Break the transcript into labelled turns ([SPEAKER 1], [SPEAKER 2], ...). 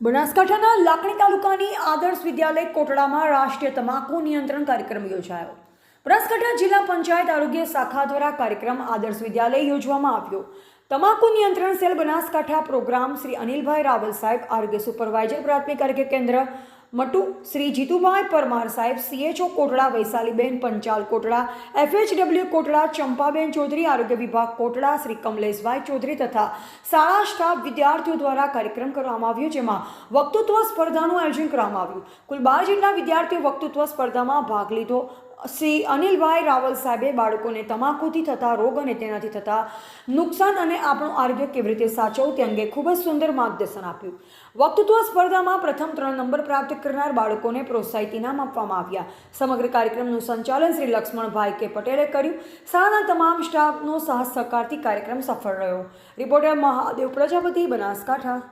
[SPEAKER 1] બનાસકાંઠાના લાકડી તાલુકાની આદર્શ વિદ્યાલય કોટડામાં રાષ્ટ્રીય તમાકુ નિયંત્રણ કાર્યક્રમ યોજાયો. બનાસકાંઠા જિલ્લા પંચાયત આરોગ્ય શાખા દ્વારા કાર્યક્રમ આદર્શ વિદ્યાલય યોજવામાં આવ્યો. તમાકુ નિયંત્રણ સેલ બનાસકાંઠા પ્રોગ્રામ શ્રી અનિલભાઈ રાવલ સાહેબ, આરોગ્ય સુપરવાઇઝર, પ્રાથમિક આરોગ્ય કેન્દ્ર, મટુ, શ્રી જીતુભાઈ પરમાર સાહેબ, સીએચઓ કોટડા, વૈશાલીબેન પંચાલ કોટડા, એફએચડબલ્યુ કોટડા, ચંપાબેન ચૌધરી, આરોગ્ય વિભાગ કોટડા, શ્રી કમલેશભાઈ ચૌધરી તથા શાળા સ્ટાફ વિદ્યાર્થીઓ દ્વારા કાર્યક્રમ કરવામાં આવ્યો, જેમાં વક્તૃત્વ સ્પર્ધાનું આયોજન કરવામાં આવ્યું. કુલ બાર જેટલા વિદ્યાર્થીઓ વક્તૃત્વ સ્પર્ધામાં ભાગ લીધો. શ્રી અનિલભાઈ રાવલ સાહેબે બાળકોને તમાકુથી થતા રોગ અને તેનાથી થતા નુકસાન અને આપણું આરોગ્ય કેવી રીતે સાચવવું તે અંગે ખૂબ જ સુંદર માર્ગદર્શન આપ્યું. વક્તૃત્વ સ્પર્ધામાં પ્રથમ ત્રણ નંબર પ્રાપ્ત કરનાર બાળકોને પ્રોત્સાહિત ઇનામ આપવામાં આવ્યા. સમગ્ર કાર્યક્રમનું સંચાલન શ્રી લક્ષ્મણભાઈ કે પટેલે કર્યું. શાળાના તમામ સ્ટાફનો સાહસ સહકારથી કાર્યક્રમ સફળ રહ્યો. રિપોર્ટર મહાદેવ પ્રજાપતિ બનાસકાંઠા.